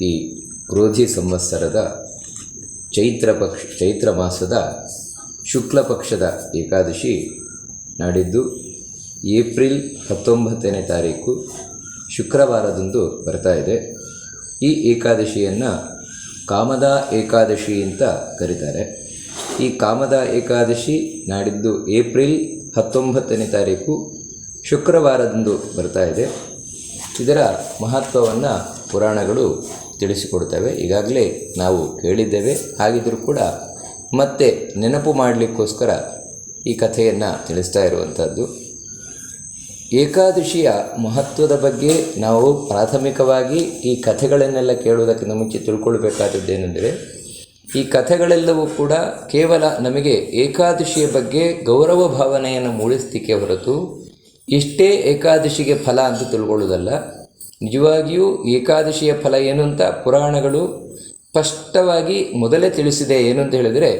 ಈ ಕ್ರೋಧಿ ಸಂವತ್ಸರದ ಚೈತ್ರ ಪಕ್ಷ, ಚೈತ್ರ ಮಾಸದ ಶುಕ್ಲ ಪಕ್ಷದ ಏಕಾದಶಿ ನಾಡಿದ್ದು ಏಪ್ರಿಲ್ ಹತ್ತೊಂಬತ್ತನೇ ತಾರೀಕು ಶುಕ್ರವಾರದಂದು ಬರ್ತಾ ಇದೆ. ಈ ಏಕಾದಶಿಯನ್ನು ಕಾಮದ ಏಕಾದಶಿ ಅಂತ ಕರೀತಾರೆ. ಈ ಕಾಮದ ಏಕಾದಶಿ ನಾಡಿದ್ದು ಏಪ್ರಿಲ್ ಹತ್ತೊಂಬತ್ತನೇ ತಾರೀಕು ಶುಕ್ರವಾರದಂದು ಬರ್ತಾ ಇದೆ. ಇದರ ಮಹತ್ವವನ್ನು ಪುರಾಣಗಳು ತಿಳಿಸಿಕೊಡ್ತವೆ. ಈಗಾಗಲೇ ನಾವು ಕೇಳಿದ್ದೇವೆ. ಹಾಗಿದ್ದರೂ ಕೂಡ ಮತ್ತೆ ನೆನಪು ಮಾಡಲಿಕ್ಕೋಸ್ಕರ ಈ ಕಥೆಯನ್ನು ತಿಳಿಸ್ತಾ ಇರುವಂಥದ್ದು. ಏಕಾದಶಿಯ ಮಹತ್ವದ ಬಗ್ಗೆ ನಾವು ಪ್ರಾಥಮಿಕವಾಗಿ ಈ ಕಥೆಗಳನ್ನೆಲ್ಲ ಕೇಳುವುದಕ್ಕಿಂತ ಮುಂಚೆ ತಿಳ್ಕೊಳ್ಬೇಕಾದದ್ದೇನೆಂದರೆ, ಈ ಕಥೆಗಳೆಲ್ಲವೂ ಕೂಡ ಕೇವಲ ನಮಗೆ ಏಕಾದಶಿಯ ಬಗ್ಗೆ ಗೌರವ ಭಾವನೆಯನ್ನು ಮೂಡಿಸಲಿಕ್ಕೆ ಹೊರತು ಇಷ್ಟೇ ಏಕಾದಶಿಗೆ ಫಲ ಅಂತ ತಿಳ್ಕೊಳ್ಳೋದಲ್ಲ ನಿಜವಾಗಿಯೂ ಏಕಾದಶಿಯ ಫಲ ಏನು ಅಂತ ಪುರಾಣಗಳು ಸ್ಪಷ್ಟವಾಗಿ ಮೊದಲೇ ತಿಳಿಸಿದೆ ಏನು ಅಂತ ಹೇಳಿದರೆ,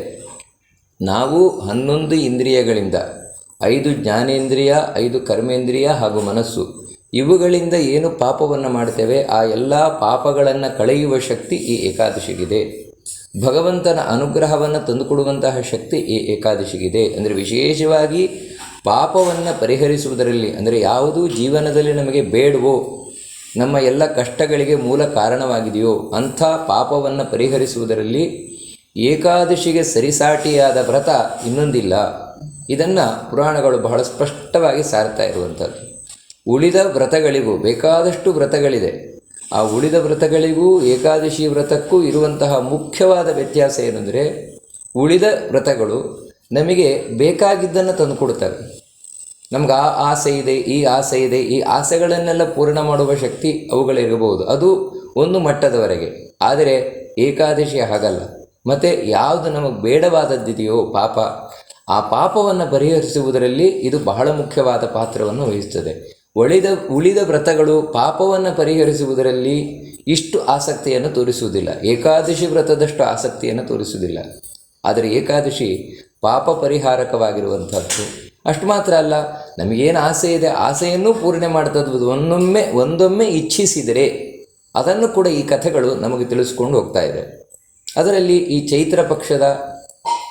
ನಾವು ಹನ್ನೊಂದು ಇಂದ್ರಿಯಗಳಿಂದ, ಐದು ಜ್ಞಾನೇಂದ್ರಿಯ, ಐದು ಕರ್ಮೇಂದ್ರಿಯ ಹಾಗೂ ಮನಸ್ಸು, ಇವುಗಳಿಂದ ಏನು ಪಾಪವನ್ನು ಮಾಡ್ತೇವೆ, ಆ ಎಲ್ಲ ಪಾಪಗಳನ್ನು ಕಳೆಯುವ ಶಕ್ತಿ ಈ ಏಕಾದಶಿಗಿದೆ. ಭಗವಂತನ ಅನುಗ್ರಹವನ್ನು ತಂದುಕೊಡುವಂತಹ ಶಕ್ತಿ ಈ ಏಕಾದಶಿಗಿದೆ. ಅಂದರೆ ವಿಶೇಷವಾಗಿ ಪಾಪವನ್ನು ಪರಿಹರಿಸುವುದರಲ್ಲಿ, ಅಂದರೆ ಯಾವುದು ಜೀವನದಲ್ಲಿ ನಮಗೆ ಬೇಡವೋ ನಮ್ಮ ಎಲ್ಲ ಕಷ್ಟಗಳಿಗೆ ಮೂಲ ಕಾರಣವಾಗಿದೆಯೋ ಅಂಥ ಪಾಪವನ್ನು ಪರಿಹರಿಸುವುದರಲ್ಲಿ ಏಕಾದಶಿಗೆ ಸರಿಸಾಟಿಯಾದ ವ್ರತ ಇನ್ನೊಂದಿಲ್ಲ. ಇದನ್ನು ಪುರಾಣಗಳು ಬಹಳ ಸ್ಪಷ್ಟವಾಗಿ ಸಾರ್ತಾ ಇರುವಂಥದ್ದು. ಉಳಿದ ವ್ರತಗಳಿಗೂ, ಬೇಕಾದಷ್ಟು ವ್ರತಗಳಿದೆ. ಆ ಉಳಿದ ವ್ರತಗಳಿಗೂ, ಏಕಾದಶಿ ವ್ರತಕ್ಕೂ ಇರುವಂತಹ ಮುಖ್ಯವಾದ ವ್ಯತ್ಯಾಸ ಏನಂದರೆ, ಉಳಿದ ವ್ರತಗಳು ನಮಗೆ ಬೇಕಾಗಿದ್ದನ್ನು ತಂದುಕೊಡ್ತವೆ ನಮ್ಗೆ ಆ ಆಸೆ ಇದೆ, ಈ ಆಸೆ ಇದೆ, ಈ ಆಸೆಗಳನ್ನೆಲ್ಲ ಪೂರ್ಣ ಮಾಡುವ ಶಕ್ತಿ ಅವುಗಳಿರಬಹುದು ಅದು ಒಂದು ಮಟ್ಟದವರೆಗೆ. ಆದರೆ ಏಕಾದಶಿ ಹಾಗಲ್ಲ. ಮತ್ತು ಯಾವುದು ನಮಗೆ ಬೇಡವಾದದ್ದಿದೆಯೋ ಪಾಪ, ಆ ಪಾಪವನ್ನು ಪರಿಹರಿಸುವುದರಲ್ಲಿ ಇದು ಬಹಳ ಮುಖ್ಯವಾದ ಪಾತ್ರವನ್ನು ವಹಿಸುತ್ತದೆ ಉಳಿದ ಉಳಿದ ವ್ರತಗಳು ಪಾಪವನ್ನು ಪರಿಹರಿಸುವುದರಲ್ಲಿ ಇಷ್ಟು ಆಸಕ್ತಿಯನ್ನು ತೋರಿಸುವುದಿಲ್ಲ. ಏಕಾದಶಿ ವ್ರತದಷ್ಟು ಆಸಕ್ತಿಯನ್ನು ತೋರಿಸುವುದಿಲ್ಲ. ಆದರೆ ಏಕಾದಶಿ ಪಾಪ ಪರಿಹಾರಕವಾಗಿರುವಂಥದ್ದು. ಅಷ್ಟು ಮಾತ್ರ ಅಲ್ಲ, ನಮಗೇನು ಆಸೆ ಇದೆ, ಆಸೆಯನ್ನು ಪೂರ್ಣೆ ಮಾಡ್ತದ್ದು ಒಂದೊಮ್ಮೆ ಒಂದೊಮ್ಮೆ ಇಚ್ಛಿಸಿದರೆ ಅದನ್ನು ಕೂಡ ಈ ಕಥೆಗಳು ನಮಗೆ ತಿಳಿಸ್ಕೊಂಡು ಹೋಗ್ತಾ ಇದೆ. ಅದರಲ್ಲಿ ಈ ಚೈತ್ರ ಪಕ್ಷದ,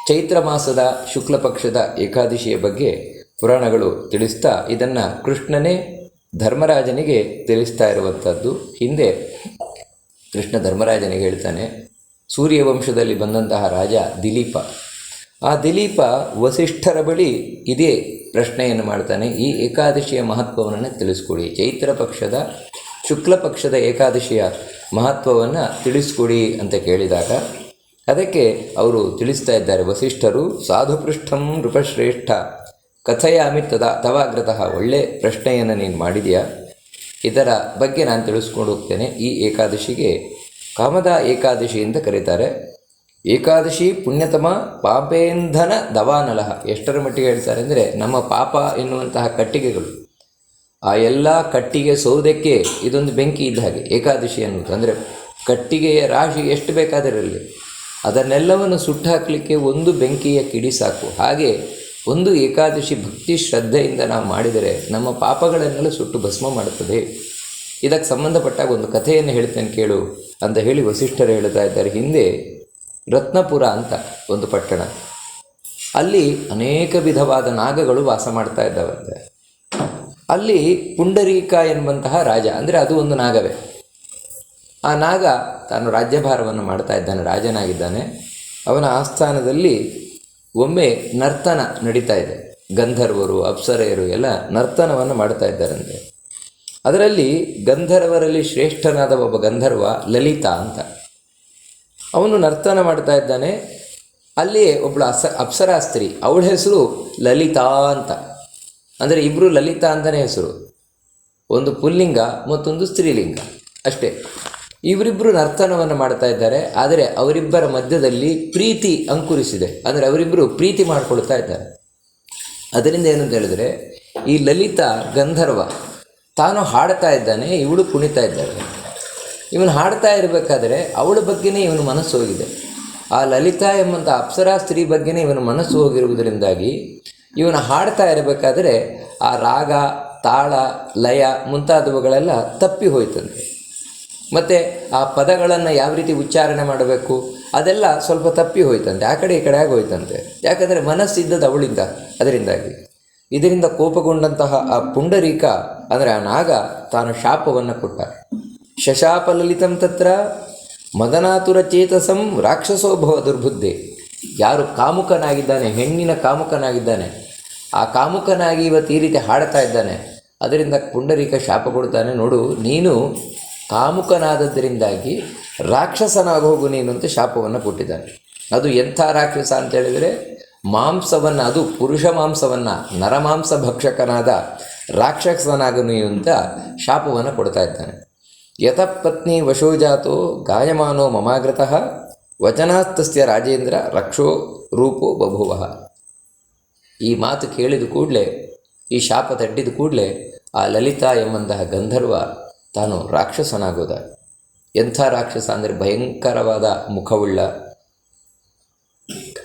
ಚೈತ್ರ ಮಾಸದ ಶುಕ್ಲ ಪಕ್ಷದ ಏಕಾದಶಿಯ ಬಗ್ಗೆ ಪುರಾಣಗಳು ತಿಳಿಸ್ತಾ, ಇದನ್ನು ಕೃಷ್ಣನೇ ಧರ್ಮರಾಜನಿಗೆ ತಿಳಿಸ್ತಾ ಇರುವಂಥದ್ದು ಹಿಂದೆ ಕೃಷ್ಣ ಧರ್ಮರಾಜನಿಗೆ ಹೇಳ್ತಾನೆ, ಸೂರ್ಯವಂಶದಲ್ಲಿ ಬಂದಂತಹ ರಾಜ ದಿಲೀಪ. ಆ ದಿಲೀಪ ವಸಿಷ್ಠರ ಬಳಿ ಇದೇ ಪ್ರಶ್ನೆಯನ್ನು ಮಾಡ್ತಾನೆ. ಈ ಏಕಾದಶಿಯ ಮಹತ್ವವನ್ನು ತಿಳಿಸ್ಕೊಡಿ. ಚೈತ್ರ ಪಕ್ಷದ, ಶುಕ್ಲ ಪಕ್ಷದ ಏಕಾದಶಿಯ ಮಹತ್ವವನ್ನು ತಿಳಿಸ್ಕೊಡಿ ಅಂತ ಕೇಳಿದಾಗ, ಅದಕ್ಕೆ ಅವರು ತಿಳಿಸ್ತಾ ಇದ್ದಾರೆ, ವಸಿಷ್ಠರು ಸಾಧುಪೃಷ್ಠಂ ನೃಪಶ್ರೇಷ್ಠ ಕಥಯಾಮಿ ತದಾ ತವಾಗ್ರತಃ ಒಳ್ಳೆ ಪ್ರಶ್ನೆಯನ್ನು ನೀನು ಮಾಡಿದೆಯಾ? ಇದರ ಬಗ್ಗೆ ನಾನು ತಿಳಿಸ್ಕೊಂಡು ಹೋಗ್ತೇನೆ. ಈ ಏಕಾದಶಿಗೆ ಕಾಮದ ಏಕಾದಶಿ ಅಂತ ಕರೀತಾರೆ. ಏಕಾದಶಿ ಪುಣ್ಯತಮ ಪಾಪೇಂಧನ ದವಾನಲಹ. ಎಷ್ಟರ ಮಟ್ಟಿಗೆ ಹೇಳ್ತಾರೆ ಅಂದರೆ, ನಮ್ಮ ಪಾಪ ಎನ್ನುವಂತಹ ಕಟ್ಟಿಗೆಗಳು. ಆ ಎಲ್ಲ ಕಟ್ಟಿಗೆ ಸೌದಕ್ಕೆ ಇದೊಂದು ಬೆಂಕಿ ಇದ್ದ ಹಾಗೆ, ಏಕಾದಶಿ ಅನ್ನೋದು ಅಂದರೆ ಕಟ್ಟಿಗೆಯ ರಾಶಿ ಎಷ್ಟು ಬೇಕಾದರಲ್ಲಿ ಅದನ್ನೆಲ್ಲವನ್ನು ಸುಟ್ಟು ಹಾಕಲಿಕ್ಕೆ ಒಂದು ಬೆಂಕಿಯ ಕಿಡಿ ಸಾಕು. ಹಾಗೆ ಒಂದು ಏಕಾದಶಿ ಭಕ್ತಿ ಶ್ರದ್ಧೆಯಿಂದ ನಾವು ಮಾಡಿದರೆ ನಮ್ಮ ಪಾಪಗಳನ್ನೆಲ್ಲ ಸುಟ್ಟು ಭಸ್ಮ ಮಾಡುತ್ತದೆ. ಇದಕ್ಕೆ ಸಂಬಂಧಪಟ್ಟಾಗ ಒಂದು ಕಥೆಯನ್ನು ಹೇಳ್ತೇನೆ ಕೇಳು ಅಂತ ಹೇಳಿ ವಸಿಷ್ಠರು ಹೇಳ್ತಾ ಇದ್ದಾರೆ. ಹಿಂದೆ ರತ್ನಪುರ ಅಂತ ಒಂದು ಪಟ್ಟಣ. ಅಲ್ಲಿ ಅನೇಕ ವಿಧವಾದ ನಾಗಗಳು ವಾಸ ಮಾಡ್ತಾ ಇದ್ದಾವಂತೆ. ಅಲ್ಲಿ ಪುಂಡರೀಕ ಎನ್ನುವಂತಹ ರಾಜ, ಅಂದರೆ ಅದು ಒಂದು ನಾಗವೇ. ಆ ನಾಗ ತಾನು ರಾಜ್ಯಭಾರವನ್ನು ಮಾಡ್ತಾ ಇದ್ದಾನೆ, ರಾಜನಾಗಿದ್ದಾನೆ. ಅವನ ಆಸ್ಥಾನದಲ್ಲಿ ಒಮ್ಮೆ ನರ್ತನ ನಡೀತಾ ಇದೆ. ಗಂಧರ್ವರು, ಅಪ್ಸರೆಯರು ಎಲ್ಲ ನರ್ತನವನ್ನು ಮಾಡ್ತಾ ಇದ್ದಾರಂತೆ. ಅದರಲ್ಲಿ ಗಂಧರ್ವರಲ್ಲಿ ಶ್ರೇಷ್ಠನಾದ ಒಬ್ಬ ಗಂಧರ್ವ ಲಲಿತಾ ಅಂತ. ಅವನು ನರ್ತನ ಮಾಡ್ತಾ ಇದ್ದಾನೆ. ಅಲ್ಲಿಯೇ ಒಬ್ಬಳು ಅಸ, ಅಪ್ಸರಾ ಸ್ತ್ರೀ. ಅವಳ ಹೆಸರು ಲಲಿತಾ ಅಂತ. ಅಂದರೆ ಇಬ್ಬರು ಲಲಿತಾ ಅಂತಲೇ ಹೆಸರು. ಒಂದು ಪುಲ್ಲಿಂಗ, ಮತ್ತೊಂದು ಸ್ತ್ರೀಲಿಂಗ. ಅಷ್ಟೇ. ಇವರಿಬ್ಬರು ನರ್ತನವನ್ನು ಮಾಡ್ತಾ ಇದ್ದಾರೆ. ಆದರೆ ಅವರಿಬ್ಬರ ಮಧ್ಯದಲ್ಲಿ ಪ್ರೀತಿ ಅಂಕುರಿಸಿದೆ. ಅಂದರೆ ಅವರಿಬ್ಬರು ಪ್ರೀತಿ ಮಾಡಿಕೊಳ್ತಾ ಇದ್ದಾರೆ. ಅದರಿಂದ ಏನು ಅಂತ ಹೇಳಿದ್ರೆ, ಈ ಲಲಿತಾ ಗಂಧರ್ವ ತಾನು ಹಾಡ್ತಾ ಇದ್ದಾನೆ, ಇವಳು ಕುಣಿತಾ ಇದ್ದಾಳೆ. ಇವನು ಹಾಡ್ತಾ ಇರಬೇಕಾದ್ರೆ ಅವಳ ಬಗ್ಗೆನೇ ಇವನು ಮನಸ್ಸು ಹೋಗಿದೆ. ಆ ಲಲಿತಾ ಎಂಬಂಥ ಅಪ್ಸರಾ ಸ್ತ್ರೀ ಬಗ್ಗೆನೇ ಇವನ ಮನಸ್ಸು ಹೋಗಿರುವುದರಿಂದಾಗಿ ಇವನು ಹಾಡ್ತಾ ಇರಬೇಕಾದ್ರೆ ಆ ರಾಗ, ತಾಳ, ಲಯ ಮುಂತಾದವುಗಳೆಲ್ಲ ತಪ್ಪಿ ಹೋಯ್ತಂತೆ. ಮತ್ತು ಆ ಪದಗಳನ್ನು ಯಾವ ರೀತಿ ಉಚ್ಚಾರಣೆ ಮಾಡಬೇಕು, ಅದೆಲ್ಲ ಸ್ವಲ್ಪ ತಪ್ಪಿ ಹೋಯ್ತಂತೆ. ಆ ಕಡೆ ಈ ಕಡೆ ಆಗಿ ಹೋಯ್ತಂತೆ. ಯಾಕಂದರೆ ಮನಸ್ಸಿದ್ದದ್ದು ಅವಳಿಂದ, ಅದರಿಂದಾಗಿ. ಇದರಿಂದ ಕೋಪಗೊಂಡಂತಹ ಆ ಪುಂಡರೀಕ, ಅಂದರೆ ಆ ನಾಗ, ತಾನು ಶಾಪವನ್ನು ಕೊಟ್ಟ. ಶಶಾಪಲಲಿತಂ ತತ್ರ ಮದನಾತುರ ಚೇತಸಂ ರಾಕ್ಷಸೋಭವ ದುರ್ಬುದ್ಧಿ. ಯಾರು ಕಾಮುಕನಾಗಿದ್ದಾನೆ, ಹೆಣ್ಣಿನ ಕಾಮುಕನಾಗಿದ್ದಾನೆ, ಆ ಕಾಮುಕನಾಗಿ ಇವತ್ತು ಈ ರೀತಿ ಹಾಡ್ತಾ ಇದ್ದಾನೆ, ಅದರಿಂದ ಪುಂಡರೀಕ ಶಾಪ ಕೊಡ್ತಾನೆ, ನೋಡು, ನೀನು ಕಾಮುಕನಾದದ್ದರಿಂದಾಗಿ ರಾಕ್ಷಸನಾಗಿ ಹೋಗು ನೀನು ಅಂತ ಶಾಪವನ್ನು ಕೊಟ್ಟಿದ್ದಾನೆ. ಅದು ಎಂಥ ರಾಕ್ಷಸ ಅಂತ ಹೇಳಿದರೆ, ಮಾಂಸವನ್ನು, ಅದು ಪುರುಷ ಮಾಂಸವನ್ನು, ನರಮಾಂಸ ಭಕ್ಷಕನಾದ ರಾಕ್ಷಸನಾಗನು ಅಂತ ಶಾಪವನ್ನು ಕೊಡ್ತಾ ಇದ್ದಾನೆ. ಯತಃ ಪತ್ನಿ ವಶೋಜಾತೋ ಗಾಯಮಾನೋ ಮಮಾಗ್ರತಃ ವಚನಾಸ್ತಸ್ಯ ರಾಜೇಂದ್ರ ರಕ್ಷೋ ರೂಪೋ ಬಭುವ. ಈ ಮಾತು ಕೇಳಿದ ಕೂಡಲೇ, ಈ ಶಾಪ ತಟ್ಟಿದ ಕೂಡಲೇ ಆ ಲಲಿತಾ ಎಂಬಂತಹ ಗಂಧರ್ವ ತಾನು ರಾಕ್ಷಸನಾಗೋದ. ಎಂಥ ರಾಕ್ಷಸ ಅಂದರೆ ಭಯಂಕರವಾದ ಮುಖವುಳ್ಳ,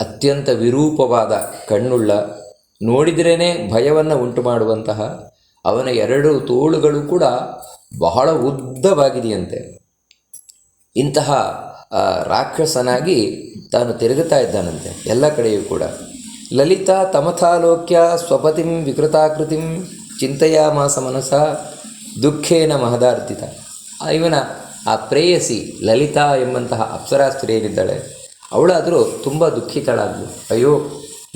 ಅತ್ಯಂತ ವಿರೂಪವಾದ ಕಣ್ಣುಳ್ಳ ನೋಡಿದ್ರೇ ಭಯವನ್ನು ಉಂಟು ಮಾಡುವಂತಹ ಅವನ ಎರಡು ತೋಳುಗಳು ಕೂಡ ಬಹಳ ಉದ್ದವಾಗಿದೆಯಂತೆ. ಇಂತಹ ರಾಕ್ಷಸನಾಗಿ ತಾನು ತಿರುಗುತ್ತಾ ಇದ್ದಾನಂತೆ, ಎಲ್ಲ ಕಡೆಯೂ ಕೂಡ. ಲಲಿತಾ ತಮಥಾಲೋಕ್ಯ ಸ್ವಪತಿಂ ವಿಕೃತಾಕೃತಿಂ ಚಿಂತೆಯಾಮಾಸ ಮನಸ ದುಃಖೇನ ಮಹದಾರ್ಥಿತ ಇವನ, ಆ ಪ್ರೇಯಸಿ ಲಲಿತಾ ಎಂಬಂತಹ ಅಪ್ಸರಾಸ್ತ್ರೀ ಏನಿದ್ದಾಳೆ, ಅವಳಾದರೂ ತುಂಬ ದುಃಖಿತಳಾದ್ಲು. ಅಯ್ಯೋ,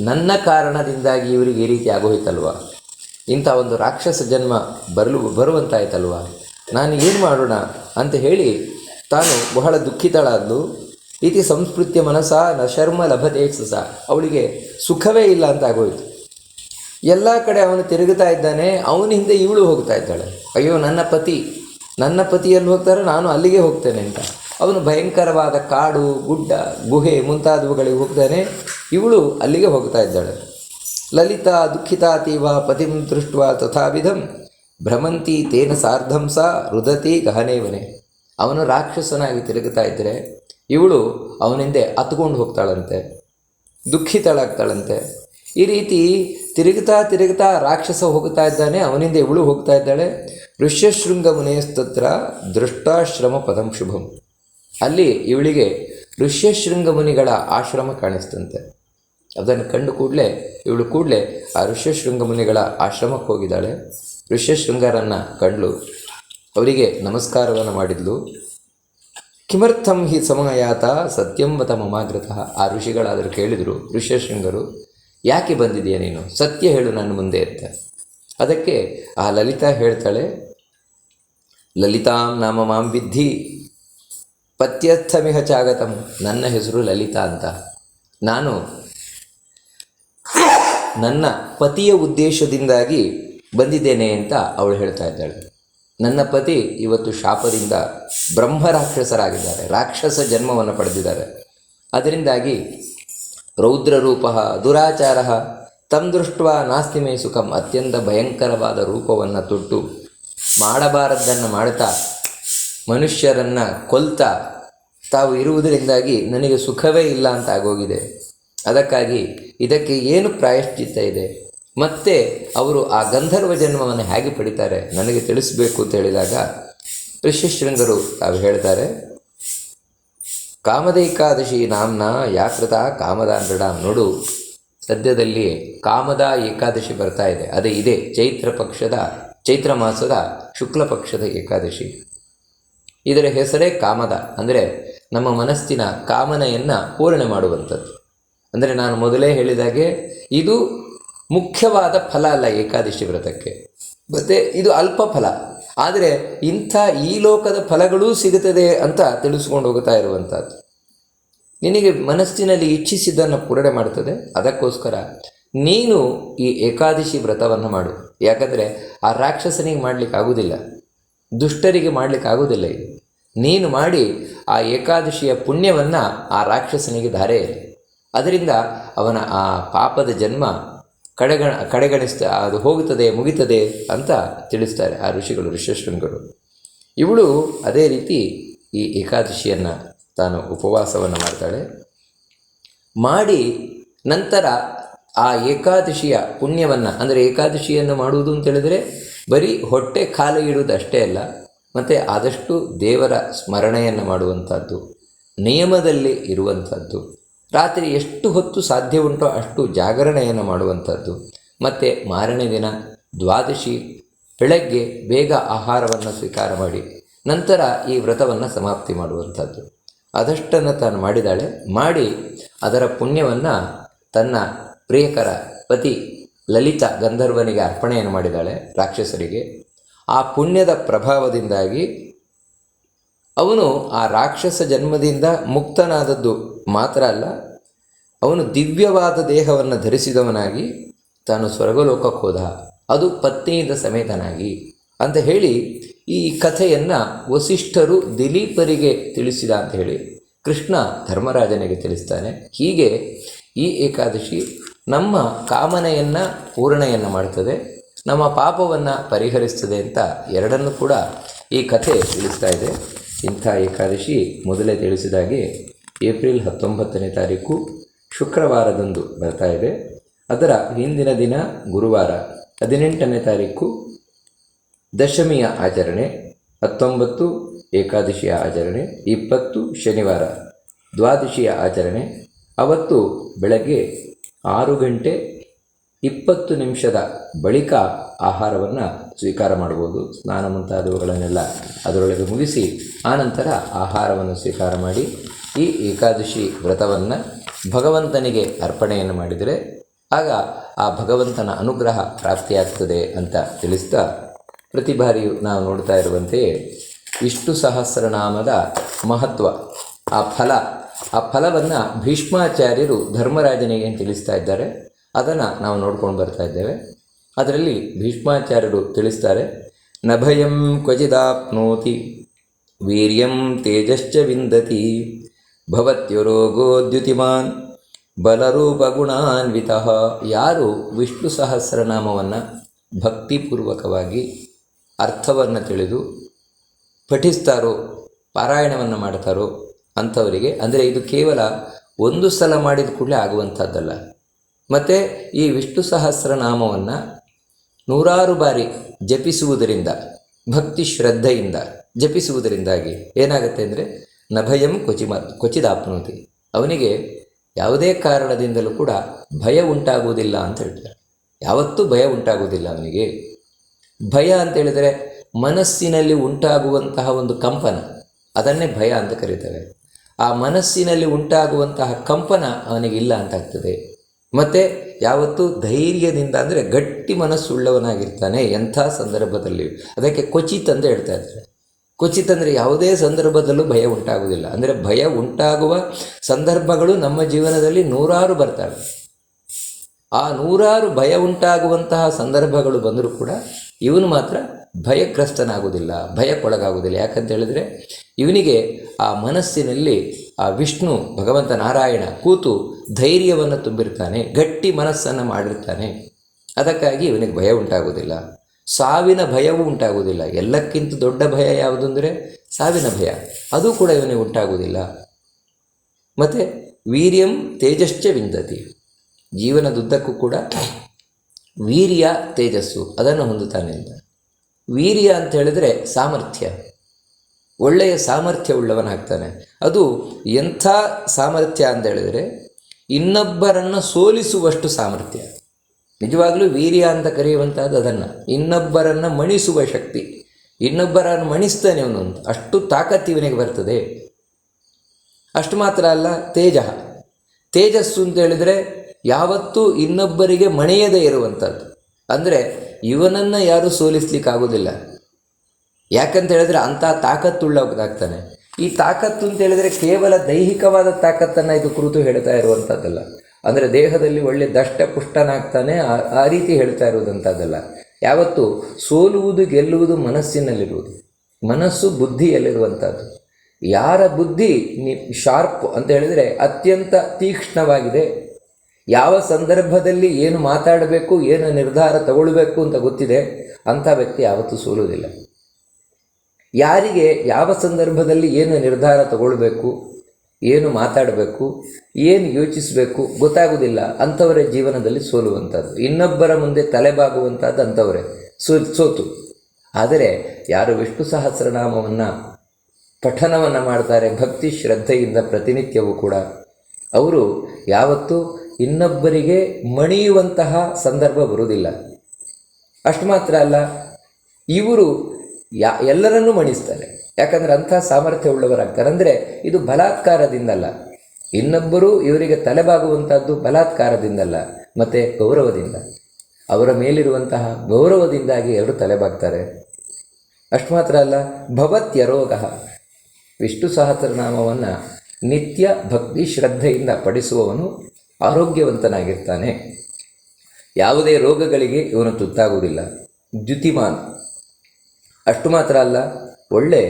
ನನ್ನ ಕಾರಣದಿಂದಾಗಿ ಇವರಿಗೆ ಈ ರೀತಿ ಆಗೋಯ್ತಲ್ವ? ಇಂಥ ಒಂದು ರಾಕ್ಷಸ ಜನ್ಮ ಬರಲು, ಬರುವಂತಾಯ್ತಲ್ವಾ? ನಾನು ಏನು ಮಾಡೋಣ ಅಂತ ಹೇಳಿ ತಾನು ಬಹಳ ದುಃಖಿತಳಾದ್ಲು. ಇತಿ ಸಂಸ್ಕೃತ್ಯ ಮನಸ ನ ಶರ್ಮ ಲಭತೆ ಸಸ. ಅವಳಿಗೆ ಸುಖವೇ ಇಲ್ಲ ಅಂತ ಆಗೋಯಿತು. ಎಲ್ಲ ಕಡೆ ಅವನು ತಿರುಗುತ್ತಾ ಇದ್ದಾನೆ, ಅವನ ಹಿಂದೆ ಇವಳು ಹೋಗ್ತಾ ಇದ್ದಾಳೆ. ಅಯ್ಯೋ, ನನ್ನ ಪತಿ. ನನ್ನ ಪತಿ ಎಲ್ಲಿ ಹೋಗ್ತಾರೆ, ನಾನು ಅಲ್ಲಿಗೆ ಹೋಗ್ತೇನೆ ಅಂತ. ಅವನು ಭಯಂಕರವಾದ ಕಾಡು, ಗುಡ್ಡ, ಗುಹೆ ಮುಂತಾದವುಗಳಿಗೆ ಹೋಗ್ತಾನೆ, ಇವಳು ಅಲ್ಲಿಗೆ ಹೋಗ್ತಾ ಇದ್ದಾಳೆ. ಲಲಿತಾ ದುಃಖಿತಾತೀವ ಪತಿಂ ದೃಷ್ಟ ತಥಾವಿಧಂ. ಭ್ರಮಂತಿ ತೇನ ಸಾರ್ಧಂ ಸಾ ರುದತಿ ಗಹನೇವನೆ. ಅವನು ರಾಕ್ಷಸನಾಗಿ ತಿರುಗುತ್ತಾ ಇದ್ದರೆ ಇವಳು ಅವನಿಂದೆ ಅತ್ಕೊಂಡು ಹೋಗ್ತಾಳಂತೆ, ದುಃಖಿತಳಾಗ್ತಾಳಂತೆ. ಈ ರೀತಿ ತಿರುಗುತ್ತಾ ತಿರುಗುತ್ತಾ ರಾಕ್ಷಸ ಹೋಗ್ತಾ ಇದ್ದಾನೆ, ಅವನಿಂದ ಇವಳು ಹೋಗ್ತಾ ಇದ್ದಾಳೆ. ಋಷ್ಯಶೃಂಗ ಮುನೇಸ್ತತ್ರ ದೃಷ್ಟಾಶ್ರಮ ಪದಂ ಶುಭಂ. ಅಲ್ಲಿ ಇವಳಿಗೆ ಋಷ್ಯಶೃಂಗ ಮುನಿಗಳ ಆಶ್ರಮ ಕಾಣಿಸ್ತಂತೆ. ಅದನ್ನು ಕಂಡು ಕೂಡಲೇ, ಇವಳು ಕೂಡಲೇ ಆ ಋಷ್ಯಶೃಂಗ ಮುನಿಗಳ ಆಶ್ರಮಕ್ಕೆ ಹೋಗಿದ್ದಾಳೆ. ಋಷ್ಯಶೃಂಗರನ್ನು ಕಂಡ್ಲು. ಅವರಿಗೆ ನಮಸ್ಕಾರವನ್ನು ಮಾಡಿದ್ಲು. ಕಿಮರ್ಥಂ ಹಿ ಸಮಯಾತ ಸತ್ಯಂ ವತ ಮಮಾಗ್ರತಃ. ಆ ಋಷಿಗಳಾದರೂ ಕೇಳಿದರು ಋಷ್ಯಶೃಂಗರು ಯಾಕೆ ಬಂದಿದೆಯ ನೀನು? ಸತ್ಯ ಹೇಳು ನನ್ನ ಮುಂದೆ ಅಂತ. ಅದಕ್ಕೆ ಆ ಲಲಿತಾ ಹೇಳ್ತಾಳೆ, ಲಲಿತಾಂ ನಾಮ ಮಾಂ ವಿದ್ಧಿ ಪತ್ಯರ್ಥಮಿಹ ಚಾಗತಂ. ನನ್ನ ಹೆಸರು ಲಲಿತಾ ಅಂತ. ನಾನು ನನ್ನ ಪತಿಯ ಉದ್ದೇಶದಿಂದಾಗಿ ಬಂದಿದ್ದೇನೆ ಅಂತ ಅವಳು ಹೇಳ್ತಾ ಇದ್ದಾಳೆ. ನನ್ನ ಪತಿ ಇವತ್ತು ಶಾಪದಿಂದ ಬ್ರಹ್ಮ ರಾಕ್ಷಸರಾಗಿದ್ದಾರೆ ರಾಕ್ಷಸ ಜನ್ಮವನ್ನು ಪಡೆದಿದ್ದಾರೆ. ಅದರಿಂದಾಗಿ ರೌದ್ರರೂಪ, ದುರಾಚಾರ, ತಂ ದೃಷ್ಟ ನಾಸ್ತಿ ಮೇ ಸುಖಂ ಅತ್ಯಂತ ಭಯಂಕರವಾದ ರೂಪವನ್ನು ತೊಟ್ಟು ಮಾಡಬಾರದ್ದನ್ನು ಮಾಡ್ತಾ ಮನುಷ್ಯರನ್ನು ಕೊಲ್ತಾ ತಾವು ಇರುವುದರಿಂದಾಗಿ ನನಗೆ ಸುಖವೇ ಇಲ್ಲ ಅಂತ ಆಗೋಗಿದೆ. ಅದಕ್ಕಾಗಿ ಇದಕ್ಕೆ ಏನು ಪ್ರಾಯಶ್ಚಿತ್ತ ಇದೆ? ಮತ್ತೆ ಅವರು ಆ ಗಂಧರ್ವ ಜನ್ಮವನ್ನು ಹೇಗೆ ಪಡಿತಾರೆ ನನಗೆ ತಿಳಿಸಬೇಕು ಅಂತ ಹೇಳಿದಾಗ ಋಷಿಶೃಂಗರು ತಾವು ಹೇಳ್ತಾರೆ, ಕಾಮದೇಕಾದಶಿ ನಾಮ್ನ ಯಾಕೃತ ಕಾಮದ ನೃಡಾಮ್ ನೋಡು. ಸದ್ಯದಲ್ಲಿ ಕಾಮದ ಏಕಾದಶಿ ಬರ್ತಾ ಇದೆ. ಅದೇ ಇದೆ ಚೈತ್ರ ಪಕ್ಷದ, ಚೈತ್ರ ಮಾಸದ ಶುಕ್ಲ ಪಕ್ಷದ ಏಕಾದಶಿ. ಇದರ ಹೆಸರೇ ಕಾಮದ. ಅಂದರೆ ನಮ್ಮ ಮನಸ್ಸಿನ ಕಾಮನೆಯನ್ನು ಪೂರಣೆ ಮಾಡುವಂಥದ್ದು. ಅಂದರೆ ನಾನು ಮೊದಲೇ ಹೇಳಿದಾಗೆ ಇದು ಮುಖ್ಯವಾದ ಫಲ ಅಲ್ಲ ಏಕಾದಶಿ ವ್ರತಕ್ಕೆ. ಮತ್ತು ಇದು ಅಲ್ಪ ಫಲ. ಆದರೆ ಇಂಥ ಈ ಲೋಕದ ಫಲಗಳೂ ಸಿಗುತ್ತದೆ ಅಂತ ತಿಳಿಸ್ಕೊಂಡು ಹೋಗ್ತಾ ಇರುವಂಥದ್ದು. ನಿನಗೆ ಮನಸ್ಸಿನಲ್ಲಿ ಇಚ್ಛಿಸಿದ್ದನ್ನು ಪೂರಣೆ ಮಾಡ್ತದೆ. ಅದಕ್ಕೋಸ್ಕರ ನೀನು ಈ ಏಕಾದಶಿ ವ್ರತವನ್ನು ಮಾಡು. ಯಾಕಂದರೆ ಆ ರಾಕ್ಷಸನಿಗೆ ಮಾಡಲಿಕ್ಕೆ ಆಗುವುದಿಲ್ಲ ದುಷ್ಟರಿಗೆ ಮಾಡಲಿಕ್ಕೆ ಆಗುವುದಿಲ್ಲ ಇದು. ನೀನು ಮಾಡಿ ಆ ಏಕಾದಶಿಯ ಪುಣ್ಯವನ್ನು ಆ ರಾಕ್ಷಸನಿಗೆ ಧಾರೆ ಅದರಿಂದ ಅವನ ಆ ಪಾಪದ ಜನ್ಮ ಕಡೆಗಣ ಕಡೆಗಣಿಸ್ತಾ, ಅದು ಹೋಗುತ್ತದೆ, ಮುಗಿತದೆ ಅಂತ ತಿಳಿಸ್ತಾರೆ ಆ ಋಷಿಗಳು ಋಷ್ಯಶೃಂಗರು ಇವಳು ಅದೇ ರೀತಿ ಈ ಏಕಾದಶಿಯನ್ನು ತಾನು ಉಪವಾಸವನ್ನು ಮಾಡ್ತಾಳೆ. ಮಾಡಿ ನಂತರ ಆ ಏಕಾದಶಿಯ ಪುಣ್ಯವನ್ನು, ಅಂದರೆ ಏಕಾದಶಿಯನ್ನು ಮಾಡುವುದು ಅಂತೇಳಿದರೆ ಬರೀ ಹೊಟ್ಟೆ ಖಾಲಿ ಇಡುವುದು ಅಷ್ಟೇ ಅಲ್ಲ, ಮತ್ತು ಆದಷ್ಟು ದೇವರ ಸ್ಮರಣೆಯನ್ನು ಮಾಡುವಂಥದ್ದು, ನಿಯಮದಲ್ಲಿ ಇರುವಂಥದ್ದು. ರಾತ್ರಿ ಎಷ್ಟು ಹೊತ್ತು ಸಾಧ್ಯ ಉಂಟೋ ಅಷ್ಟು ಜಾಗರಣೆಯನ್ನು ಮಾಡುವಂಥದ್ದು. ಮತ್ತು ಮಾರನೇ ದಿನ ದ್ವಾದಶಿ ಬೆಳಗ್ಗೆ ಬೇಗ ಆಹಾರವನ್ನು ಸ್ವೀಕಾರ ಮಾಡಿ, ನಂತರ ಈ ವ್ರತವನ್ನು ಸಮಾಪ್ತಿ ಮಾಡುವಂಥದ್ದು. ಅದಷ್ಟನ್ನು ತಾನು ಮಾಡಿದಾಳೆ. ಮಾಡಿ ಅದರ ಪುಣ್ಯವನ್ನು ತನ್ನ ಪ್ರಿಯಕರ ಪತಿ ಲಲಿತ ಗಂಧರ್ವನಿಗೆ ಅರ್ಪಣೆಯನ್ನು ಮಾಡಿದಾಳೆ ರಾಕ್ಷಸರಿಗೆ. ಆ ಪುಣ್ಯದ ಪ್ರಭಾವದಿಂದಾಗಿ ಅವನು ಆ ರಾಕ್ಷಸ ಜನ್ಮದಿಂದ ಮುಕ್ತನಾದದ್ದು ಮಾತ್ರ ಅಲ್ಲ, ಅವನು ದಿವ್ಯವಾದ ದೇಹವನ್ನು ಧರಿಸಿದವನಾಗಿ ತಾನು ಸ್ವರ್ಗಲೋಕಕ್ಕೆ ಹೋದ. ಅದು ಪತ್ನಿಯಿಂದ ಸಮೇತನಾಗಿ ಅಂತ ಹೇಳಿ ಈ ಕಥೆಯನ್ನು ವಸಿಷ್ಠರು ದಿಲೀಪರಿಗೆ ತಿಳಿಸಿದ ಅಂತ ಹೇಳಿ ಕೃಷ್ಣ ಧರ್ಮರಾಜನಿಗೆ ತಿಳಿಸ್ತಾನೆ. ಹೀಗೆ ಈ ಏಕಾದಶಿ ನಮ್ಮ ಕಾಮನೆಯನ್ನು ಪೂರ್ಣೆಯನ್ನು ಮಾಡ್ತದೆ, ನಮ್ಮ ಪಾಪವನ್ನು ಪರಿಹರಿಸ್ತದೆ ಅಂತ ಎರಡನ್ನೂ ಕೂಡ ಈ ಕಥೆ ತಿಳಿಸ್ತಾ ಇದೆ. ಇಂಥ ಏಕಾದಶಿ ಮೊದಲೇ ತಿಳಿಸಿದಾಗೆ ಏಪ್ರಿಲ್ ಹತ್ತೊಂಬತ್ತನೇ ತಾರೀಕು ಶುಕ್ರವಾರದಂದು ಬರ್ತಾ ಇದೆ. ಅದರ ಹಿಂದಿನ ದಿನ ಗುರುವಾರ ಹದಿನೆಂಟನೇ ತಾರೀಕು ದಶಮಿಯ ಆಚರಣೆ, ಹತ್ತೊಂಬತ್ತು ಏಕಾದಶಿಯ ಆಚರಣೆ, ಇಪ್ಪತ್ತು ಶನಿವಾರ ದ್ವಾದಶಿಯ ಆಚರಣೆ, ಅವತ್ತು ಬೆಳಗ್ಗೆ ಆರು ಗಂಟೆ ಇಪ್ಪತ್ತು ನಿಮಿಷದ ಬಳಿಕ ಆಹಾರವನ್ನು ಸ್ವೀಕಾರ ಮಾಡ್ಬೋದು ಸ್ನಾನ ಮುಂತಾದವುಗಳನ್ನೆಲ್ಲ ಅದರೊಳಗೆ ಮುಗಿಸಿ ಆನಂತರ ಆಹಾರವನ್ನು ಸ್ವೀಕಾರ ಮಾಡಿ ಈ ಏಕಾದಶಿ ವ್ರತವನ್ನು ಭಗವಂತನಿಗೆ ಅರ್ಪಣೆಯನ್ನು ಮಾಡಿದರೆ ಆಗ ಆ ಭಗವಂತನ ಅನುಗ್ರಹ ಪ್ರಾಪ್ತಿಯಾಗ್ತದೆ ಅಂತ ತಿಳಿಸ್ತಾ ಪ್ರತಿ ಬಾರಿಯೂ ನಾವು ನೋಡ್ತಾ ಇರುವಂತೆಯೇ ವಿಷ್ಣು ಸಹಸ್ರನಾಮದ ಮಹತ್ವ, ಆ ಫಲ, ಆ ಫಲವನ್ನು ಭೀಷ್ಮಾಚಾರ್ಯರು ಧರ್ಮರಾಜನಿಗೆ ತಿಳಿಸ್ತಾ ಇದ್ದಾರೆ? ಅದನ್ನು ನಾವು ನೋಡ್ಕೊಂಡು ಬರ್ತಾ ಇದ್ದೇವೆ. ಅದರಲ್ಲಿ ಭೀಷ್ಮಾಚಾರ್ಯರು ತಿಳಿಸ್ತಾರೆ, ನಭಯಂ ಕ್ವಚಿದಾಪ್ನೋತಿ ವೀರ್ಯಂ ತೇಜಶ್ಚ ವಿಂದತಿ ಭವತ್ಯುರೋಗೋದ್ಯುತಿಮಾನ್ ಬಲರೂಪಗುಣಾನ್ವಿತ. ಯಾರು ವಿಷ್ಣು ಸಹಸ್ರನಾಮವನ್ನು ಭಕ್ತಿಪೂರ್ವಕವಾಗಿ ಅರ್ಥವನ್ನು ತಿಳಿದು ಪಠಿಸ್ತಾರೋ, ಪಾರಾಯಣವನ್ನು ಮಾಡ್ತಾರೋ ಅಂಥವರಿಗೆ, ಅಂದರೆ ಇದು ಕೇವಲ ಒಂದು ಸಲ ಮಾಡಿದ ಕೂಡಲೇ ಆಗುವಂಥದ್ದಲ್ಲ. ಮತ್ತು ಈ ವಿಷ್ಣು ಸಹಸ್ರನಾಮವನ್ನು ನೂರಾರು ಬಾರಿ ಜಪಿಸುವುದರಿಂದ, ಭಕ್ತಿ ಶ್ರದ್ಧೆಯಿಂದ ಜಪಿಸುವುದರಿಂದಾಗಿ ಏನಾಗುತ್ತೆ ಅಂದರೆ ನಭಯಂ ಕ್ವಚಿಮ ಕ್ವಚಿದಾಪ್ನೋತಿ ಅವನಿಗೆ ಯಾವುದೇ ಕಾರಣದಿಂದಲೂ ಕೂಡ ಭಯ ಉಂಟಾಗುವುದಿಲ್ಲ ಅಂತ ಹೇಳ್ತಾರೆ ಯಾವತ್ತೂ ಭಯ ಉಂಟಾಗುವುದಿಲ್ಲ ಅವನಿಗೆ. ಭಯ ಅಂತ ಹೇಳಿದರೆ ಮನಸ್ಸಿನಲ್ಲಿ ಉಂಟಾಗುವಂತಹ ಒಂದು ಕಂಪನ, ಅದನ್ನೇ ಭಯ ಅಂತ ಕರೀತಾರೆ ಆ ಮನಸ್ಸಿನಲ್ಲಿ ಉಂಟಾಗುವಂತಹ ಕಂಪನ ಅವನಿಗಿಲ್ಲ ಅಂತಾಗ್ತದೆ. ಮತ್ತು ಯಾವತ್ತೂ ಧೈರ್ಯದಿಂದ ಅಂದರೆ ಗಟ್ಟಿ ಮನಸ್ಸುಳ್ಳವನಾಗಿರ್ತಾನೆ ಎಂಥ ಸಂದರ್ಭದಲ್ಲಿ. ಅದಕ್ಕೆ ಕ್ವಚಿತ್ ಅಂತ ಹೇಳ್ತಾ ಇದ್ದಾರೆ. ಕ್ವಚಿತ್ ಅಂದರೆ ಯಾವುದೇ ಸಂದರ್ಭದಲ್ಲೂ ಭಯ ಉಂಟಾಗುವುದಿಲ್ಲ. ಅಂದರೆ ಭಯ ಉಂಟಾಗುವ ಸಂದರ್ಭಗಳು ನಮ್ಮ ಜೀವನದಲ್ಲಿ ನೂರಾರು ಬರ್ತವೆ. ಆ ನೂರಾರು ಭಯ ಉಂಟಾಗುವಂತಹ ಸಂದರ್ಭಗಳು ಬಂದರೂ ಕೂಡ ಇವನು ಮಾತ್ರ ಭಯಗ್ರಸ್ತನಾಗುವುದಿಲ್ಲ, ಭಯಕ್ಕೊಳಗಾಗುವುದಿಲ್ಲ. ಯಾಕಂತ ಹೇಳಿದರೆ ಇವನಿಗೆ ಆ ಮನಸ್ಸಿನಲ್ಲಿ ಆ ವಿಷ್ಣು, ಭಗವಂತ ನಾರಾಯಣ ಕೂತು ಧೈರ್ಯವನ್ನು ತುಂಬಿರ್ತಾನೆ, ಗಟ್ಟಿ ಮನಸ್ಸನ್ನು ಮಾಡಿರ್ತಾನೆ. ಅದಕ್ಕಾಗಿ ಇವನಿಗೆ ಭಯ ಉಂಟಾಗುವುದಿಲ್ಲ. ಸಾವಿನ ಭಯವೂ ಉಂಟಾಗುವುದಿಲ್ಲ. ಎಲ್ಲಕ್ಕಿಂತ ದೊಡ್ಡ ಭಯ ಯಾವುದು ಅಂದರೆ ಸಾವಿನ ಭಯ. ಅದು ಕೂಡ ಇವನಿಗೆ ಉಂಟಾಗುವುದಿಲ್ಲ. ಮತ್ತು ವೀರ್ಯಂ ತೇಜಶ್ಚ ವಿಂದತಿ. ಜೀವನದುದ್ದಕ್ಕೂ ಕೂಡ ವೀರ್ಯ ತೇಜಸ್ಸು ಅದನ್ನು ಹೊಂದುತ್ತಾನೆ ಅಂತ. ವೀರ್ಯ ಅಂತ ಹೇಳಿದರೆ ಸಾಮರ್ಥ್ಯ. ಒಳ್ಳೆಯ ಸಾಮರ್ಥ್ಯ ಉಳ್ಳವನಾಗ್ತಾನೆ ಅದು ಎಂಥ ಸಾಮರ್ಥ್ಯ ಅಂತ ಹೇಳಿದರೆ ಇನ್ನೊಬ್ಬರನ್ನು ಸೋಲಿಸುವಷ್ಟು ಸಾಮರ್ಥ್ಯ. ನಿಜವಾಗಲೂ ವೀರ್ಯ ಅಂತ ಕರೆಯುವಂಥದ್ದು ಅದನ್ನು. ಇನ್ನೊಬ್ಬರನ್ನು ಮಣಿಸುವ ಶಕ್ತಿ. ಇನ್ನೊಬ್ಬರನ್ನು ಮಣಿಸ್ತಾನೆ ಅವನು ಅಷ್ಟು ತಾಕತ್ತು ಇವನಿಗೆ ಬರ್ತದೆ. ಅಷ್ಟು ಮಾತ್ರ ಅಲ್ಲ, ತೇಜ. ತೇಜಸ್ಸು ಅಂತ ಹೇಳಿದರೆ ಯಾವತ್ತೂ ಇನ್ನೊಬ್ಬರಿಗೆ ಮಣಿಯದೇ ಇರುವಂಥದ್ದು ಅಂದರೆ ಇವನನ್ನು ಯಾರೂ ಸೋಲಿಸ್ಲಿಕ್ಕಾಗೋದಿಲ್ಲ. ಯಾಕಂತ ಹೇಳಿದ್ರೆ ಅಂಥ ತಾಕತ್ತುಳ್ಳಾಗ್ತಾನೆ ಈ ತಾಕತ್ತು ಅಂತ ಹೇಳಿದರೆ ಕೇವಲ ದೈಹಿಕವಾದ ತಾಕತ್ತನ್ನು ಇದು ಕುರಿತು ಹೇಳ್ತಾ ಇರುವಂಥದ್ದಲ್ಲ ಅಂದರೆ ದೇಹದಲ್ಲಿ ಒಳ್ಳೆ ದಷ್ಟ ಪುಷ್ಟನಾಗ್ತಾನೆ ಆ- ಆ ರೀತಿ ಹೇಳ್ತಾ ಇರುವುದಂಥದ್ದಲ್ಲ ಯಾವತ್ತು ಸೋಲುವುದು ಗೆಲ್ಲುವುದು ಮನಸ್ಸಿನಲ್ಲಿರುವುದು. ಮನಸ್ಸು ಬುದ್ಧಿಯಲ್ಲಿರುವಂಥದ್ದು ಯಾರ ಬುದ್ಧಿ ನಿ ಶಾರ್ಪ್ ಅಂತ ಹೇಳಿದರೆ ಅತ್ಯಂತ ತೀಕ್ಷ್ಣವಾಗಿದೆ. ಯಾವ ಸಂದರ್ಭದಲ್ಲಿ ಏನು ಮಾತಾಡಬೇಕು, ಏನು ನಿರ್ಧಾರ ತಗೊಳ್ಬೇಕು ಅಂತ ಗೊತ್ತಿದೆ, ಅಂಥ ವ್ಯಕ್ತಿ ಯಾವತ್ತೂ ಸೋಲುವುದಿಲ್ಲ. ಯಾರಿಗೆ ಯಾವ ಸಂದರ್ಭದಲ್ಲಿ ಏನು ನಿರ್ಧಾರ ತಗೊಳ್ಬೇಕು ಏನು ಮಾತಾಡಬೇಕು, ಏನು ಯೋಚಿಸಬೇಕು ಗೊತ್ತಾಗುವುದಿಲ್ಲ ಅಂಥವರೇ ಜೀವನದಲ್ಲಿ ಸೋಲುವಂಥದ್ದು. ಇನ್ನೊಬ್ಬರ ಮುಂದೆ ತಲೆಬಾಗುವಂಥದ್ದು ಅಂಥವರೇ ಸೋ, ಸೋತು. ಆದರೆ ಯಾರು ವಿಷ್ಣು ಸಹಸ್ರನಾಮವನ್ನು, ಪಠನವನ್ನು ಮಾಡ್ತಾರೆ, ಭಕ್ತಿ ಶ್ರದ್ಧೆಯಿಂದ ಪ್ರತಿನಿತ್ಯವೂ ಕೂಡ, ಅವರು ಯಾವತ್ತೂ ಇನ್ನೊಬ್ಬರಿಗೆ ಮಣಿಯುವಂತಹ ಸಂದರ್ಭ ಬರುವುದಿಲ್ಲ. ಅಷ್ಟು ಮಾತ್ರ ಅಲ್ಲ, ಇವರು ಯಾ, ಎಲ್ಲರನ್ನೂ ಮಣಿಸ್ತಾರೆ. ಯಾಕಂದರೆ ಅಂಥ ಸಾಮರ್ಥ್ಯ ಉಳ್ಳವರಾಗ್ತಾರೆ. ಅಂದರೆ ಇದು ಬಲಾತ್ಕಾರದಿಂದಲ್ಲ. ಇನ್ನೊಬ್ಬರು ಇವರಿಗೆ ತಲೆಬಾಗುವಂಥದ್ದು ಬಲಾತ್ಕಾರದಿಂದಲ್ಲ, ಮತ್ತು ಗೌರವದಿಂದ. ಅವರ ಮೇಲಿರುವಂತಹ ಗೌರವದಿಂದಾಗಿ ಎಲ್ಲರೂ ತಲೆಬಾಗ್ತಾರೆ. ಅಷ್ಟು ಮಾತ್ರ ಅಲ್ಲ ಭವತ್ಯ ರೋಗ ವಿಷ್ಣು ಸಹಸ್ರನಾಮವನ್ನು ನಿತ್ಯ ಭಕ್ತಿ ಶ್ರದ್ಧೆಯಿಂದ ಪಡಿಸುವವನು ಆರೋಗ್ಯವಂತನಾಗಿರ್ತಾನೆ. ಯಾವುದೇ ರೋಗಗಳಿಗೆ ಇವನು ತುತ್ತಾಗುವುದಿಲ್ಲ. ದ್ಯುತಿಮಾನ್. ಅಷ್ಟು ಮಾತ್ರ ಅಲ್ಲ, ಒಳ್ಳೆ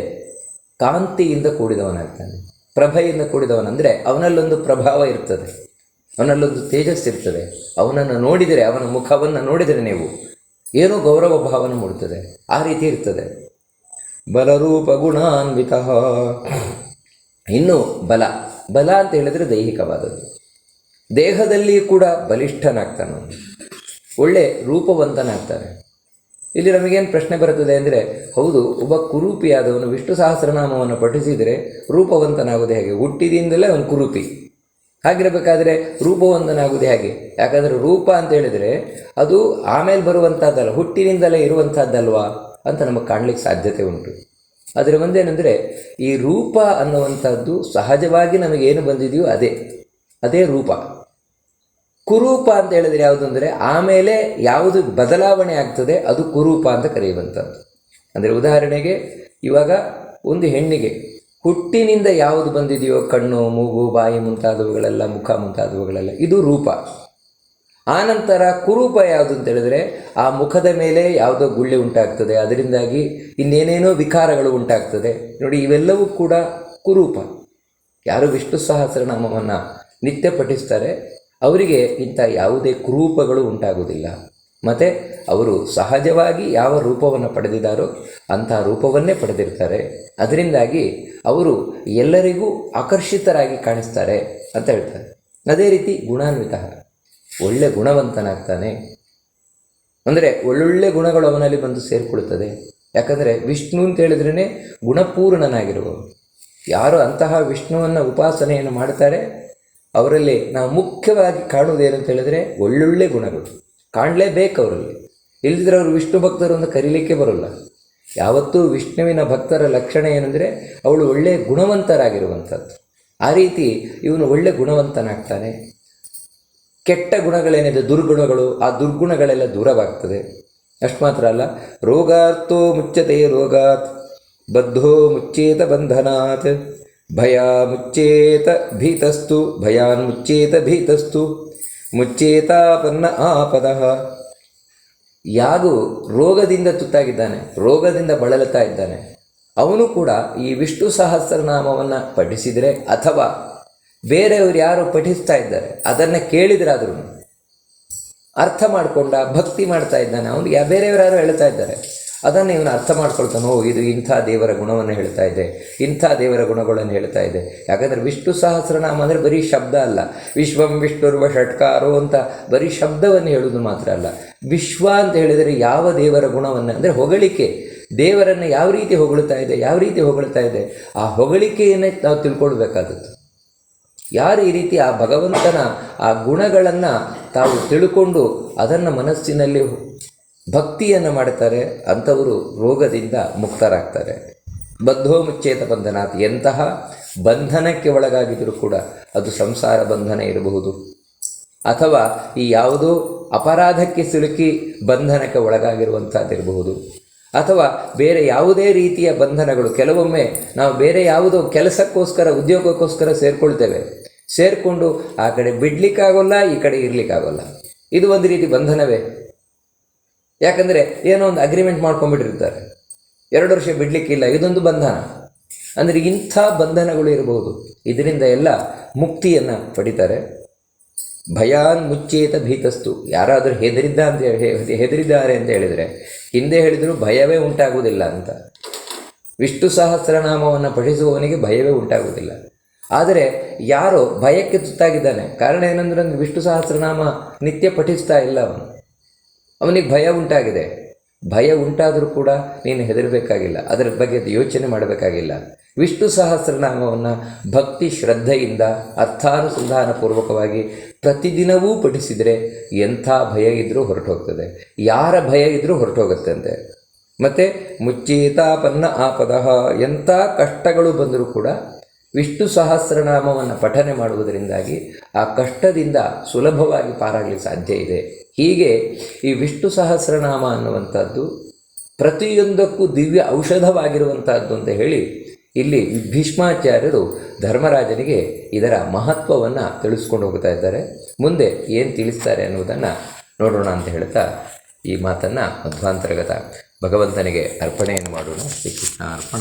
ಕಾಂತಿಯಿಂದ ಕೂಡಿದವನಾಗ್ತಾನೆ. ಪ್ರಭೆಯಿಂದ ಕೂಡಿದವನಂದರೆ ಅವನಲ್ಲೊಂದು ಪ್ರಭಾವ ಇರ್ತದೆ. ಅವನಲ್ಲೊಂದು ತೇಜಸ್ಸಿರ್ತದೆ ಅವನನ್ನು ನೋಡಿದರೆ, ಅವನ ಮುಖವನ್ನು ನೋಡಿದರೆ ನೀವು ಏನೋ ಗೌರವ ಭಾವನೆ ಮೂಡುತ್ತದೆ ಆ ರೀತಿ ಇರ್ತದೆ. ಬಲರೂಪ ಗುಣಾನ್ವಿತ. ಇನ್ನು ಬಲ. ಬಲ ಅಂತ ಹೇಳಿದರೆ ದೈಹಿಕವಾದದ್ದು. ದೇಹದಲ್ಲಿ ಕೂಡ ಬಲಿಷ್ಠನಾಗ್ತಾನೆ. ಒಳ್ಳೆ ರೂಪವಂತನಾಗ್ತಾನೆ. ಇಲ್ಲಿ ನಮಗೇನು ಪ್ರಶ್ನೆ ಬರುತ್ತದೆ ಅಂದರೆ, ಹೌದು, ಒಬ್ಬ ಕುರೂಪಿಯಾದವನು ವಿಷ್ಣು ಸಹಸ್ರನಾಮವನ್ನು ಪಠಿಸಿದರೆ ರೂಪವಂತನಾಗುವುದು ಹೇಗೆ? ಹುಟ್ಟಿದಿಂದಲೇ ಅವನು ಕುರೂಪಿ. ಹಾಗಿರಬೇಕಾದ್ರೆ ರೂಪವಂತನಾಗುವುದು ಹೇಗೆ? ಯಾಕಂದರೆ ರೂಪ ಅಂತ ಹೇಳಿದರೆ ಅದು ಆಮೇಲೆ ಬರುವಂಥದ್ದಲ್ಲ ಹುಟ್ಟಿನಿಂದಲೇ ಇರುವಂಥದ್ದಲ್ವಾ ಅಂತ ನಮಗೆ ಕಾಣಲಿಕ್ಕೆ ಸಾಧ್ಯತೆ ಉಂಟು. ಅದರ ಒಂದೇನೆಂದರೆ, ಈ ರೂಪ ಅನ್ನುವಂಥದ್ದು ಸಹಜವಾಗಿ ನಮಗೇನು ಬಂದಿದೆಯೋ ಅದೇ. ಅದೇ ರೂಪ. ಕುರೂಪ ಅಂತ ಹೇಳಿದ್ರೆ ಯಾವುದು ಅಂದರೆ, ಆಮೇಲೆ ಯಾವುದು ಬದಲಾವಣೆ ಆಗ್ತದೆ, ಅದು ಕುರೂಪ ಅಂತ ಕರೆಯುವಂಥದ್ದು. ಅಂದರೆ ಉದಾಹರಣೆಗೆ, ಇವಾಗ ಒಂದು ಹೆಣ್ಣಿಗೆ ಹುಟ್ಟಿನಿಂದ ಯಾವುದು ಬಂದಿದೆಯೋ, ಕಣ್ಣು, ಮೂಗು, ಬಾಯಿ ಮುಂತಾದವುಗಳೆಲ್ಲ, ಮುಖ ಮುಂತಾದವುಗಳೆಲ್ಲ, ಇದು ರೂಪ. ಆನಂತರ ಕುರೂಪ ಯಾವುದು ಅಂತ ಹೇಳಿದ್ರೆ, ಆ ಮುಖದ ಮೇಲೆ ಯಾವುದೋ ಗುಳ್ಳೆ ಉಂಟಾಗ್ತದೆ, ಅದರಿಂದಾಗಿ ಇನ್ನೇನೇನೋ ವಿಕಾರಗಳು ಉಂಟಾಗ್ತದೆ. ನೋಡಿ, ಇವೆಲ್ಲವೂ ಕೂಡ ಕುರೂಪ. ಯಾರು ವಿಷ್ಣು ಸಹಸ್ರನಾಮವನ್ನು ನಿತ್ಯ ಪಠಿಸ್ತಾರೆ ಅವರಿಗೆ ಇಂಥ ಯಾವುದೇ ಕುರೂಪಗಳು ಉಂಟಾಗುವುದಿಲ್ಲ. ಮತ್ತು ಅವರು ಸಹಜವಾಗಿ ಯಾವ ರೂಪವನ್ನು ಪಡೆದಿದ್ದಾರೋ ಅಂಥ ರೂಪವನ್ನೇ ಪಡೆದಿರ್ತಾರೆ. ಅದರಿಂದಾಗಿ ಅವರು ಎಲ್ಲರಿಗೂ ಆಕರ್ಷಿತರಾಗಿ ಕಾಣಿಸ್ತಾರೆ ಅಂತ ಹೇಳ್ತಾರೆ. ಅದೇ ರೀತಿ ಗುಣಾನ್ವಿತ. ಒಳ್ಳೆ ಗುಣವಂತನಾಗ್ತಾನೆ. ಅಂದರೆ ಒಳ್ಳೊಳ್ಳೆ ಗುಣಗಳು ಅವನಲ್ಲಿ ಬಂದು ಸೇರಿಕೊಳ್ಳುತ್ತದೆ ಯಾಕಂದರೆ ವಿಷ್ಣು ಅಂತ ಹೇಳಿದ್ರೇ ಗುಣಪೂರ್ಣನಾಗಿರುವವನು. ಯಾರು ಅಂತಹ ವಿಷ್ಣುವನ್ನು ಉಪಾಸನೆಯನ್ನು ಮಾಡ್ತಾರೆ? ಅವರಲ್ಲಿ ನಾವು ಮುಖ್ಯವಾಗಿ ಕಾಣುವುದೇನು ಹೇಳಿದ್ರೆ ಒಳ್ಳೊಳ್ಳೆ ಗುಣಗಳು. ಕಾಣಲೇಬೇಕು ಅವರಲ್ಲಿ. ಇಲ್ಲದಿದ್ರೆ ಅವರು ವಿಷ್ಣು ಭಕ್ತರು ಅಂತ ಕರೀಲಿಕ್ಕೆ ಬರೋಲ್ಲ. ಯಾವತ್ತೂ ವಿಷ್ಣುವಿನ ಭಕ್ತರ ಲಕ್ಷಣ ಏನಂದರೆ ಅವಳು ಒಳ್ಳೆಯ ಗುಣವಂತರಾಗಿರುವಂಥದ್ದು. ಆ ರೀತಿ ಇವನು ಒಳ್ಳೆ ಗುಣವಂತನಾಗ್ತಾನೆ. ಕೆಟ್ಟ ಗುಣಗಳೇನಿದೆ, ದುರ್ಗುಣಗಳು, ಆ ದುರ್ಗುಣಗಳೆಲ್ಲ ದೂರವಾಗ್ತದೆ. ಅಷ್ಟು ಮಾತ್ರ ಅಲ್ಲ ರೋಗಾರ್ಥೋ ಮುಚ್ಚತೆ ರೋಗಾತ್, ಬದ್ಧೋ ಮುಚ್ಚೇತ ಬಂಧನಾತ್. ಭಯ ಮುಚ್ಚೇತ ಭೀತಸ್ತು ಭಯಾನ್ ಮುಚ್ಚೇತ ಭೀತಸ್ತು, ಮುಚ್ಚೇತಾಪನ್ನ ಆಪದ. ಯಾರು ರೋಗದಿಂದ ತುತ್ತಾಗಿದ್ದಾನೆ, ರೋಗದಿಂದ ಬಳಲುತ್ತಾ ಇದ್ದಾನೆ. ಅವನು ಕೂಡ ಈ ವಿಷ್ಣು ಸಹಸ್ರನಾಮವನ್ನು ಪಠಿಸಿದರೆ ಅಥವಾ ಬೇರೆಯವರು ಯಾರು ಪಠಿಸ್ತಾ ಇದ್ದಾರೆ, ಅದನ್ನು ಕೇಳಿದ್ರಾದ್ರೂ ಅರ್ಥ ಮಾಡಿಕೊಂಡ, ಭಕ್ತಿ ಮಾಡ್ತಾ ಇದ್ದಾನೆ. ಅವನಿಗೆ ಬೇರೆಯವರು ಯಾರು ಹೇಳ್ತಾ ಇದ್ದಾರೆ? ಅದನ್ನು ಇವನು ಅರ್ಥ ಮಾಡ್ಕೊಳ್ತಾನೆ ಇದು ಇಂಥ ದೇವರ ಗುಣವನ್ನು ಹೇಳ್ತಾ ಇದೆ, ಇಂಥ ದೇವರ ಗುಣಗಳನ್ನು ಹೇಳ್ತಾ ಇದೆ. ಯಾಕಂದರೆ ವಿಷ್ಣು ಸಹಸ್ರನಾಮ ಅಂದರೆ ಬರೀ ಶಬ್ದ ಅಲ್ಲ. ವಿಶ್ವಂ ವಿಷ್ಣುರ್ವ ಷಟ್ಕಾರೋ ಅಂತ ಬರೀ ಶಬ್ದವನ್ನು ಹೇಳುವುದು ಮಾತ್ರ ಅಲ್ಲ. ವಿಶ್ವ ಅಂತ ಹೇಳಿದರೆ ಯಾವ ದೇವರ ಗುಣವನ್ನು? ಅಂದರೆ ಹೊಗಳಿಕೆ. ದೇವರನ್ನು ಯಾವ ರೀತಿ ಹೊಗಳುತ್ತಾ ಇದೆ, ಯಾವ ರೀತಿ ಹೊಗಳ್ತಾ ಇದೆ, ಆ ಹೊಗಳಿಕೆಯನ್ನೇ ನಾವು ತಿಳ್ಕೊಳ್ಬೇಕಾದದ್ದು. ಯಾರು ಈ ರೀತಿ ಆ ಭಗವಂತನ ಆ ಗುಣಗಳನ್ನು ತಾವು ತಿಳ್ಕೊಂಡು ಅದನ್ನು ಮನಸ್ಸಿನಲ್ಲಿ ಭಕ್ತಿಯನ್ನು ಮಾಡ್ತಾರೆ ಅಂಥವರು ರೋಗದಿಂದ ಮುಕ್ತರಾಗ್ತಾರೆ. ಬದ್ಧೋ ಮುಚ್ಚೇತ ಬಂಧನಾತ್, ಎಂತಹ ಬಂಧನಕ್ಕೆ ಒಳಗಾಗಿದ್ದರೂ ಕೂಡ ಅದು ಸಂಸಾರ ಬಂಧನ ಇರಬಹುದು. ಅಥವಾ ಈ ಯಾವುದೋ ಅಪರಾಧಕ್ಕೆ ಸಿಲುಕಿ ಬಂಧನಕ್ಕೆ ಒಳಗಾಗಿರುವಂಥದ್ದಿರಬಹುದು ಅಥವಾ ಬೇರೆ ಯಾವುದೇ ರೀತಿಯ ಬಂಧನಗಳು, ಕೆಲವೊಮ್ಮೆ ನಾವು ಬೇರೆ ಯಾವುದೋ ಕೆಲಸಕ್ಕೋಸ್ಕರ, ಉದ್ಯೋಗಕ್ಕೋಸ್ಕರ ಸೇರಿಕೊಳ್ತೇವೆ. ಸೇರಿಕೊಂಡು ಆ ಕಡೆ ಬಿಡ್ಲಿಕ್ಕಾಗೋಲ್ಲ, ಈ ಕಡೆ ಇರಲಿಕ್ಕಾಗೋಲ್ಲ. ಇದು ಒಂದು ರೀತಿ ಬಂಧನವೇ. ಯಾಕಂದರೆ ಏನೋ ಒಂದು ಅಗ್ರಿಮೆಂಟ್ ಮಾಡ್ಕೊಂಡ್ಬಿಟ್ಟಿರ್ತಾರೆ. ಎರಡು ವರ್ಷ ಬಿಡಲಿಕ್ಕಿಲ್ಲ ಇದೊಂದು ಬಂಧನ. ಅಂದರೆ ಇಂಥ ಬಂಧನಗಳು ಇರಬಹುದು ಇದರಿಂದ ಎಲ್ಲ ಮುಕ್ತಿಯನ್ನು ಪಡಿತಾರೆ. ಭಯಾನ್ ಮುಚ್ಚೇತ ಭೀತಸ್ತು. ಯಾರಾದರೂ ಹೆದರಿದ್ದ ಅಂತ ಹೆದರಿದ್ದಾರೆ ಅಂತ ಹೇಳಿದರೆ, ಹಿಂದೆ ಹೇಳಿದರೂ ಭಯವೇ ಉಂಟಾಗುವುದಿಲ್ಲ ಅಂತ. ವಿಷ್ಣು ಸಹಸ್ರನಾಮವನ್ನು ಪಠಿಸುವವನಿಗೆ ಭಯವೇ ಉಂಟಾಗುವುದಿಲ್ಲ. ಆದರೆ ಯಾರೋ ಭಯಕ್ಕೆ ತುತ್ತಾಗಿದ್ದಾನೆ. ಕಾರಣ ಏನಂದ್ರೆ, ವಿಷ್ಣು ಸಹಸ್ರನಾಮ ನಿತ್ಯ ಪಠಿಸ್ತಾ ಇಲ್ಲ ಅವನು. ಅವನಿಗೆ ಭಯ ಉಂಟಾಗಿದೆ. ಭಯ ಉಂಟಾದರೂ ಕೂಡ ನೀನು ಹೆದರಬೇಕಾಗಿಲ್ಲ. ಅದರ ಬಗ್ಗೆ ಯೋಚನೆ ಮಾಡಬೇಕಾಗಿಲ್ಲ. ವಿಷ್ಣು ಸಹಸ್ರನಾಮವನ್ನು ಭಕ್ತಿ ಶ್ರದ್ಧೆಯಿಂದ ಅರ್ಥಾನುಸಂಧಾನಪೂರ್ವಕವಾಗಿ ಪ್ರತಿದಿನವೂ ಪಠಿಸಿದರೆ ಎಂಥ ಭಯ ಇದ್ದರೂ ಹೊರಟೋಗ್ತದೆ. ಯಾರ ಭಯ ಇದ್ದರೂ ಹೊರಟೋಗುತ್ತಂತೆ. ಮತ್ತು ಮುಚ್ಚೇತಾಪನ್ನ ಆಪದ ಎಂಥ ಕಷ್ಟಗಳು ಬಂದರೂ ಕೂಡ ವಿಷ್ಣು ಸಹಸ್ರನಾಮವನ್ನು ಪಠನೆ ಮಾಡುವುದರಿಂದಾಗಿ ಆ ಕಷ್ಟದಿಂದ ಸುಲಭವಾಗಿ ಪಾರಾಗಲಿ ಸಾಧ್ಯ ಇದೆ. ಹೀಗೆ ಈ ವಿಷ್ಣು ಸಹಸ್ರನಾಮ ಅನ್ನುವಂಥದ್ದು ಪ್ರತಿಯೊಂದಕ್ಕೂ ದಿವ್ಯ ಔಷಧವಾಗಿರುವಂತಹದ್ದು ಅಂತ ಹೇಳಿ ಇಲ್ಲಿ ಭೀಷ್ಮಾಚಾರ್ಯರು ಧರ್ಮರಾಜನಿಗೆ ಇದರ ಮಹತ್ವವನ್ನು ತಿಳಿಸ್ಕೊಂಡು ಹೋಗ್ತಾ ಇದ್ದಾರೆ. ಮುಂದೆ ಏನು ತಿಳಿಸ್ತಾರೆ ಅನ್ನುವುದನ್ನು ನೋಡೋಣ ಅಂತ ಹೇಳ್ತಾ ಈ ಮಾತನ್ನು ಮಧ್ವಾಂತರ್ಗತ ಭಗವಂತನಿಗೆ ಅರ್ಪಣೆಯನ್ನು ಮಾಡೋಣ. ಶ್ರೀಕೃಷ್ಣ ಅರ್ಪಣ